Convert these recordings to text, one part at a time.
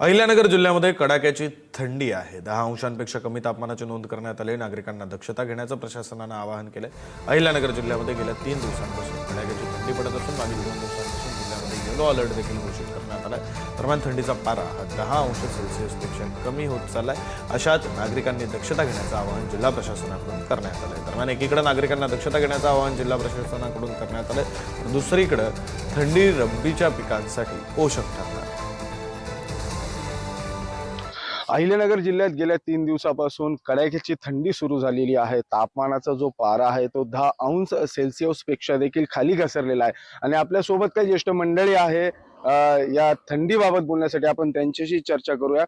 अहिल्यानगर जिल्ह्यामध्ये कडाक्याची थंडी आहे. दहा अंशांपेक्षा कमी तापमानाची नोंद करण्यात आली. नागरिकांना दक्षता घेण्याचं प्रशासनानं आवाहन केलं अहिल्यानगर जिल्ह्यामध्ये गेल्या तीन दिवसांपासून कडाक्याची थंडी पडत असून मागील दोन दिवसांपासून जिल्ह्यामध्ये येलो अलर्ट देखील घोषित करण्यात आला दरम्यान थंडीचा पारा हा दहा अंश सेल्सिअसपेक्षा कमी होत चाललाय. अशात नागरिकांनी दक्षता घेण्याचं आवाहन जिल्हा प्रशासनाकडून करण्यात आलंय. दरम्यान एकीकडे नागरिकांना दक्षता घेण्याचं आवाहन जिल्हा प्रशासनाकडून करण्यात आलंय. तर दुसरीकडे थंडी रब्बीच्या पिकांसाठी पोषक ठरणार. अहिल्यानगर जिल्ह्यात गेल्या तीन दिवसापासून कडाक्याची थंडी सुरू झालेली आहे. तापमानाचा जो पारा आहे तो दहा अंश सेल्सिअसपेक्षा देखील खाली घसरलेला आहे. आणि आपल्यासोबत काही ज्येष्ठ मंडळी आहे. या थंडीबाबत बोलण्यासाठी आपण त्यांच्याशी चर्चा करूया.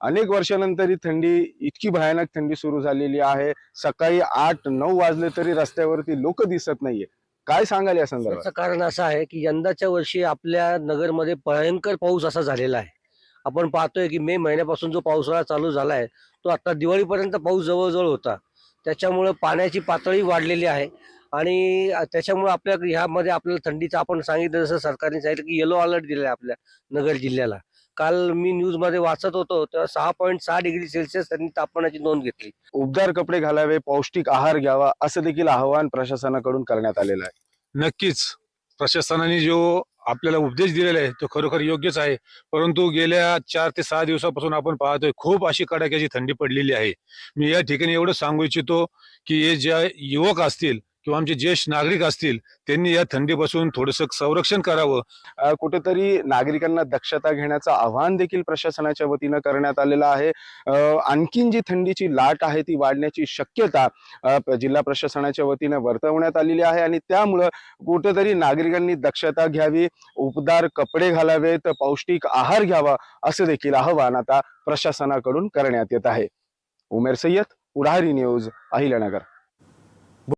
अनेक वर्षानंतर ही थंडी इतकी भयानक थंडी सुरू झालेली आहे. सकाळी आठ नऊ वाजले तरी रस्त्यावरती लोक दिसत नाहीये. काय सांगाल या संदर्भात? कारण असं आहे की यंदाच्या वर्षी आपल्या नगरमध्ये भयंकर पाऊस असा झालेला आहे. आपण पाहतोय की मे महिन्यापासून जो पावसाळा चालू झाला आहे तो आता दिवाळीपर्यंत पाऊस जवळजवळ होता. त्याच्यामुळं पाण्याची पातळी वाढलेली आहे. आणि त्याच्यामुळे आपल्या ह्यामध्ये आपल्याला थंडीचं आपण सांगितलं जसं सरकारने सांगितलं की येलो अलर्ट दिलेला आहे आपल्या नगर जिल्ह्याला. काल मी न्यूजमध्ये वाचत होतो तर सहा पॉईंट सहा डिग्री सेल्सिअस त्यांनी तापमानाची नोंद घेतली. उबदार कपडे घालावे पौष्टिक आहार घ्यावा असं देखील आवाहन प्रशासनाकडून करण्यात आलेलं आहे. नक्कीच. प्रशासनाने जो आपल्याला उपदेश दिलेला आहे तो खरोखर योग्यच आहे. परंतु गेल्या चार ते सहा दिवसापासून आपण पाहतोय खूप अशी कडाक्याची थंडी पडलेली आहे. मी या ठिकाणी एवढं सांगू इच्छितो की हे जे युवक असतील किंवा आमचे ज्येष्ठ नागरिक असतील त्यांनी या थंडीपासून थोडंसं संरक्षण करावं. कुठेतरी नागरिकांना दक्षता घेण्याचं आवाहन देखील प्रशासनाच्या वतीनं करण्यात आलेलं आहे. आणखीन जी थंडीची लाट आहे ती वाढण्याची शक्यता जिल्हा प्रशासनाच्या वतीनं वर्तवण्यात आलेली आहे आणि त्यामुळं कुठेतरी नागरिकांनी दक्षता घ्यावी उपदार कपडे घालावेत पौष्टिक आहार घ्यावा असं देखील आवाहन आता प्रशासनाकडून करण्यात येत आहे. उमेर सय्यद पुढारी न्यूज अहिल्यानगर.